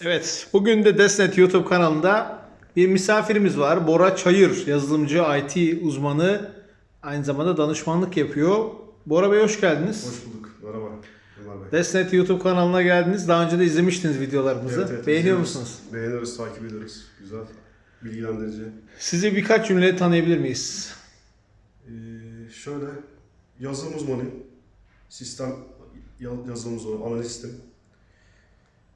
Evet, bugün de Desnet YouTube kanalında bir misafirimiz var. Bora Çayır, yazılımcı, IT uzmanı, aynı zamanda danışmanlık yapıyor. Bora Bey hoş geldiniz. Hoş bulduk. Merhaba. Ömer Bey. Desnet YouTube kanalına geldiniz. Daha önce de izlemiştiniz videolarımızı. Evet, evet, Beğeniyor izliyoruz. musunuz? Beğeniyoruz, takip ediyoruz. Güzel. Bilgilendirici. Sizi birkaç cümle tanıyabilir miyiz? Ee, şöyle, yazılım uzmanıyım. Sistem ya- yazılım uzmanı, analistim.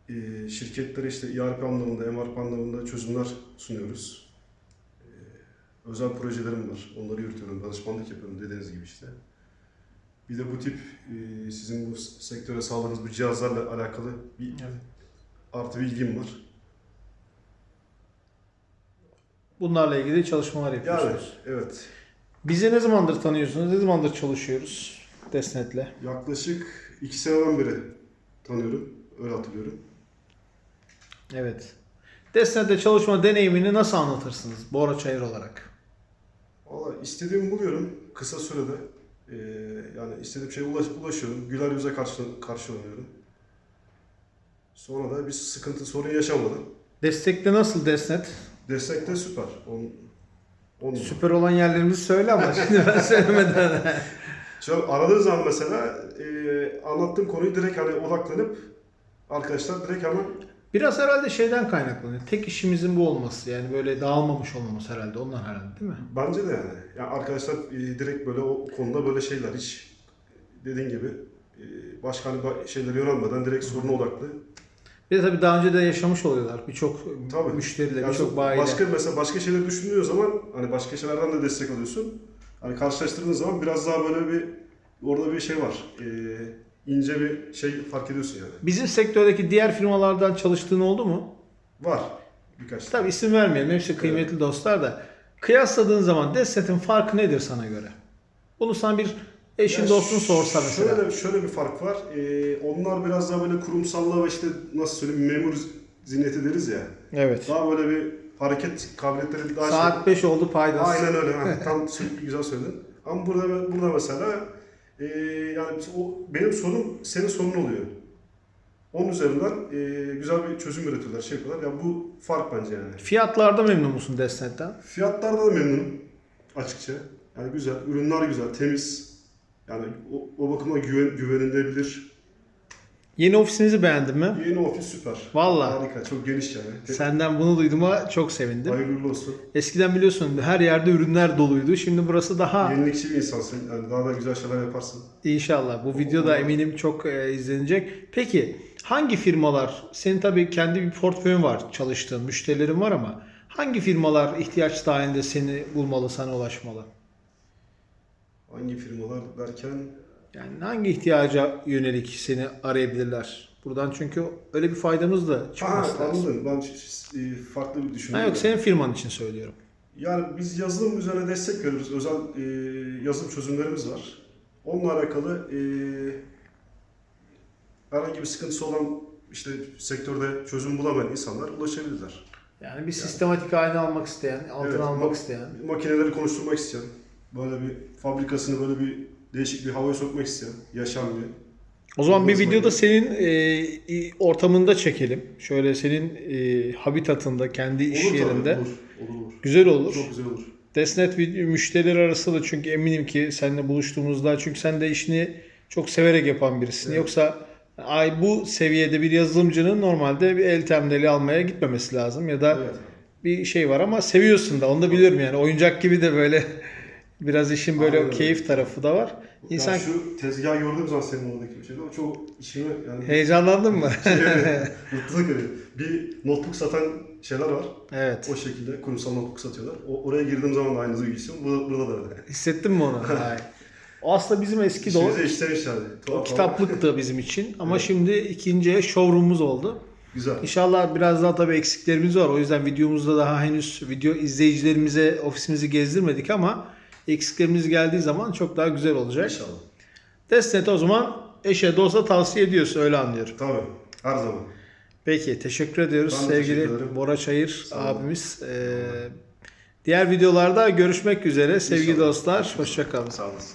Ee, şirketlere işte ERP anlamında, MRP anlamında çözümler sunuyoruz. Ee, özel projelerim var. Onları yürütüyorum, danışmanlık yapıyorum dediğiniz gibi işte. Bir de bu tip e, sizin bu sektöre sağladığınız bu cihazlarla alakalı bir artı bilgim var. Bunlarla ilgili çalışmalar Yani yapıyorsunuz. evet. Bizi ne zamandır tanıyorsunuz? Ne zamandır çalışıyoruz Desnet'le? Yaklaşık iki seneden beri tanıyorum. Öyle hatırlıyorum. Evet. Desnet'le çalışma deneyimini nasıl anlatırsınız Bora Çayır olarak? Valla istediğimi buluyorum kısa sürede. Ee, yani istediğim şeye ulaş, ulaşıyorum. Güler yüze karşı, karşılanıyorum. Sonra da bir sıkıntı, sorun yaşamadım. Destekte nasıl Desnet? Destek de süper. On, on. Süper olan yerlerimizi söyle ama şimdi ben söylemeden. Şöyle aradığı zaman mesela e, anlattığım konuyu direkt hani odaklanıp arkadaşlar direkt hemen Biraz herhalde şeyden kaynaklanıyor. Tek işimizin bu olması. Yani böyle dağılmamış olmamız herhalde. Ondan herhalde değil mi? bence de yani. yani arkadaşlar e, direkt böyle o konuda böyle şeyler hiç dediğin gibi e, başka hani şeyleri yönelmeden direkt soruna odaklı. Bir de tabii daha önce de yaşamış oluyorlar. Birçok Tabii. müşteriyle, Yani birçok bayiyle. başka mesela başka şeyleri düşündüğün zaman hani başka şeylerden de destek alıyorsun. Hani karşılaştırdığın zaman biraz daha böyle bir orada bir şey var. E, ince bir şey fark ediyorsun yani. Bizim sektördeki diğer firmalardan çalıştığın oldu mu? Var birkaç. Tabii isim vermeyelim. Hepsi kıymetli dostlar da. Kıyasladığın zaman Desnet'in farkı nedir sana göre? Bunu sana bir eşin Ya dostun sorsa mesela. Şöyle, şöyle bir fark var. Ee, onlar biraz daha böyle kurumsallığa ve işte nasıl söyleyeyim memur zihniyeti deriz ya. Evet. Daha böyle bir hareket kabiliyetleri daha Saat 5 oldu paydası. Aynen öyle. Ha, tam güzel söyledin. Ama burada burada mesela e, yani o benim sorun senin sorunun oluyor. Onun üzerinden e, güzel bir çözüm üretiyorlar, şey yapıyorlar. Ya bu fark bence yani. Fiyatlarda memnun musun Desnet'ten? Fiyatlarda da memnunum açıkça. Yani güzel, ürünler güzel, temiz. Yani o, o bakımdan güven, güvenilebilir. Yeni ofisinizi beğendin mi? Yeni ofis süper. Vallahi. Harika, çok geniş yani. Senden bunu duyduğuma çok sevindim. Hayırlı olsun. Eskiden biliyorsun her yerde ürünler doluydu. Şimdi burası daha Yenilikçi bir insansın. Yani daha da güzel şeyler yaparsın. inşallah. Bu videoda eminim çok e, izlenecek. Peki hangi firmalar, senin tabii kendi bir portföyün var çalıştığın, müşterilerin var ama hangi firmalar ihtiyaç dahilinde seni bulmalı, sana ulaşmalı? Hangi firmalar derken Yani hangi ihtiyaca yönelik seni arayabilirler? Buradan çünkü öyle bir faydamız da Ha, çıkması lazım. anladım. Ben e, farklı bir Ha, düşünüyorum. yok senin firman için söylüyorum. Yani biz yazılım üzerine destek veriyoruz. Özel e, yazılım çözümlerimiz var. Onunla alakalı e, herhangi bir sıkıntısı olan işte sektörde çözüm bulamayan insanlar ulaşabilirler. Yani bir sistematik haline almak isteyen, altına Evet, almak ma- isteyen. Makineleri konuşturmak isteyen, böyle bir fabrikasını böyle bir değişik bir havaya sokmak isteyen, yaşam bir. O zaman bir videoda senin e, ortamında çekelim. Şöyle senin e, habitatında, kendi iş Olur tabii, yerinde. olur, olur, olur. Güzel olur. Çok güzel olur. Desnet video müşteriler arasında da çünkü eminim ki seninle buluştuğumuzda çünkü sen de işini çok severek yapan birisin. Evet. Yoksa ay bu seviyede bir yazılımcının normalde bir el temdeli almaya gitmemesi lazım ya da Evet. bir şey var ama seviyorsun da onu da biliyorum yani oyuncak gibi de böyle biraz işin böyle Aynen keyif tarafı da var. İnsan Yani şu tezgahı gördüğüm zaman senin oradaki bir şeyde o çok işime yani heyecanlandın mı? Evet, mutluluk veriyor. Bir notebook satan şeyler var. evet. O şekilde kurumsal notebook satıyorlar. O, oraya girdiğim zaman da aynı duygu hissediyorum. Burada, burada da öyle. Hissettin mi onu? Hayır. O aslında bizim eski de o, kitaplıktı bizim için ama Evet. şimdi ikinciye showroom'umuz oldu. Güzel. İnşallah biraz daha tabii eksiklerimiz var. O yüzden videomuzda daha henüz video izleyicilerimize ofisimizi gezdirmedik ama eksiklerimiz geldiği zaman çok daha güzel olacak. İnşallah. Desnet o zaman eşe dosta tavsiye ediyorsun öyle anlıyorum. Tabii. Her zaman. Peki teşekkür ediyoruz Ben sevgili teşekkür. Bora Çayır abimiz. Ee, diğer videolarda görüşmek üzere sevgili İnşallah. dostlar. Hoşçakalın. Sağ olasın.